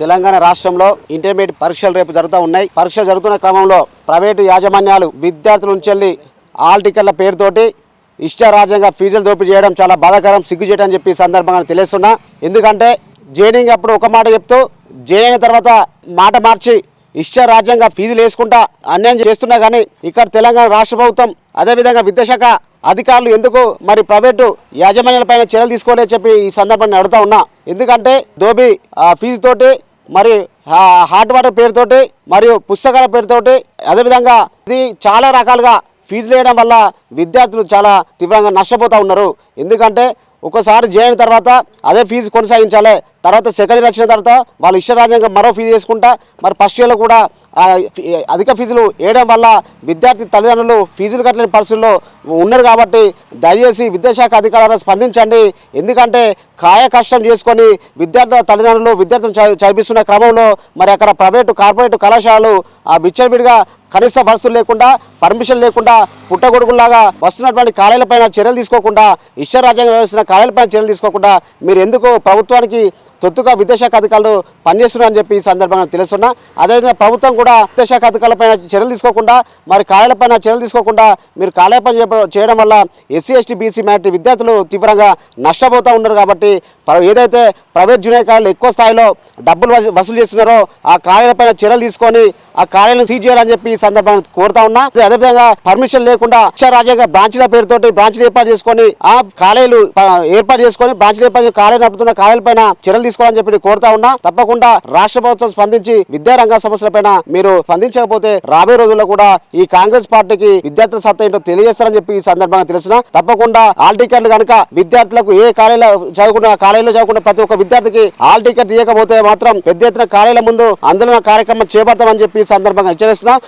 తెలంగాణ రాష్ట్రంలో ఇంటర్మీడియట్ పరీక్షలు రేపు జరుగుతూ ఉన్నాయి. పరీక్ష జరుగుతున్న క్రమంలో ప్రైవేటు యాజమాన్యాలు విద్యార్థుల నుంచి వెళ్ళి ఆల్ టికెట్ల పేరుతోటి ఇష్టారాజ్యంగా ఫీజులు దోపిడీ చేయడం చాలా బాధాకరం సిగ్గుచేయడం అని చెప్పి సందర్భంగా తెలియస్తున్నా ఎందుకంటే జైనింగ్ అప్పుడు ఒక మాట చెప్తూ జైన్ తర్వాత మాట మార్చి ఇష్టారాజ్యంగా ఫీజులు వేసుకుంటా అన్యాయం చేస్తున్నా కానీ ఇక్కడ తెలంగాణ రాష్ట్ర ప్రభుత్వం అదేవిధంగా విద్యాశాఖ అధికారులు ఎందుకు మరి ప్రైవేటు యాజమాన్యాలపైన చర్యలు తీసుకోలేదు చెప్పి ఈ సందర్భాన్ని అడుగుతా ఉన్నా. ఎందుకంటే దోబి ఆ, ఫీజు తోటి మరి హాట్ వాటర్ పేరుతోటి మరియు పుస్తకాల పేరుతోటి అదేవిధంగా ఇది చాలా రకాలుగా ఫీజులు వేయడం వల్ల విద్యార్థులు చాలా తీవ్రంగా నష్టపోతూ ఉన్నారు. ఎందుకంటే ఒకసారి జాయిన్ తర్వాత అదే ఫీజు కొనసాగించాలి తర్వాత సెకండ్ ఇయర్ వచ్చిన తర్వాత వాళ్ళు ఇష్టరాజ్యంగా మరో ఫీజు వేసుకుంటా మరి ఫస్ట్ ఇయర్లో కూడా అధిక ఫీజులు వేయడం వల్ల విద్యార్థి తల్లిదండ్రులు ఫీజులు కట్టలేని పరిస్థితుల్లో ఉన్నారు కాబట్టి దయచేసి విద్యాశాఖ అధికారులు స్పందించండి. ఎందుకంటే కాయ కష్టం చేసుకొని విద్యార్థుల తల్లిదండ్రులు విద్యార్థులు చదివిస్తున్న క్రమంలో మరి అక్కడ ప్రైవేటు కార్పొరేట్ కళాశాలలు ఆ బిచ్చడిబిడిగా కనీస పరిస్థితులు లేకుండా పర్మిషన్ లేకుండా పుట్టగొడుగులాగా వస్తున్నటువంటి కార్యాలపైన చర్యలు తీసుకోకుండా ఇష్టరాజ్యాంగం వ్యవస్థ కార్యాలపైన చర్యలు తీసుకోకుండా మీరు ఎందుకు ప్రభుత్వానికి తొత్తుగా విద్యాశాఖ అధికారులు పనిచేస్తున్నారని చెప్పి ఈ సందర్భంగా తెలుస్తున్నా. అదేవిధంగా ప్రభుత్వం కూడా విద్యాశాఖ అధికారులపైన చర్యలు తీసుకోకుండా మరి కార్యాలపైన చర్యలు తీసుకోకుండా మీరు కార్యాలపైన చేయడం వల్ల ఎస్సీ ఎస్టీ బీసీ మైనార్టీ విద్యార్థులు తీవ్రంగా నష్టపోతూ ఉన్నారు కాబట్టి ఏదైతే ప్రైవేట్ జూనియర్ కాలేజీలు ఎక్కువ స్థాయిలో డబ్బులు వసూలు చేస్తున్నారో ఆ కార్యాలపైన చర్యలు తీసుకొని ఆ కార్యాలయం సీజ్ చేయాలని చెప్పి ఈ సందర్భంగా కోరుతా ఉన్నా. అదేవిధంగా పర్మిషన్ లేకుండా రాజ్యాంగ బ్రాంచ్ల పేరుతోటి బ్రాంచ్లు ఏర్పాటు చేసుకొని ఆ కాలేజీలు ఏర్పాటు చేసుకొని బ్రాంచ్లు ఏర్పాటు చేసి కాలేజీ నడుపుతున్న కాలేజీలపైన చర్యలు తీసుకోవాలని చెప్పి కోరుతా ఉన్నా. తప్పకుండా రాష్ట్ర ప్రభుత్వం స్పందించి విద్యారంగ సమస్యలపైన మీరు స్పందించకపోతే రాబోయే రోజుల్లో కూడా ఈ కాంగ్రెస్ పార్టీకి విద్యార్థుల సత్తా ఏంటో తెలియజేస్తారని చెప్పి ఈ సందర్భంగా తెలిసిన తప్పకుండా ఆల్ టికెట్లు కనుక విద్యార్థులకు ఏ కాలేజీలో చదువుకున్న కాలేజీలో చదువుకున్న ప్రతి ఒక్క విద్యార్థికి ఆల్ టికెట్ ఇవ్వకపోతే మాత్రం పెద్ద ఎత్తున కాలేజీల ముందు ఆందోళన కార్యక్రమం చేపడతామని చెప్పి సందర్భంగా హెచ్చరిస్తున్నాం.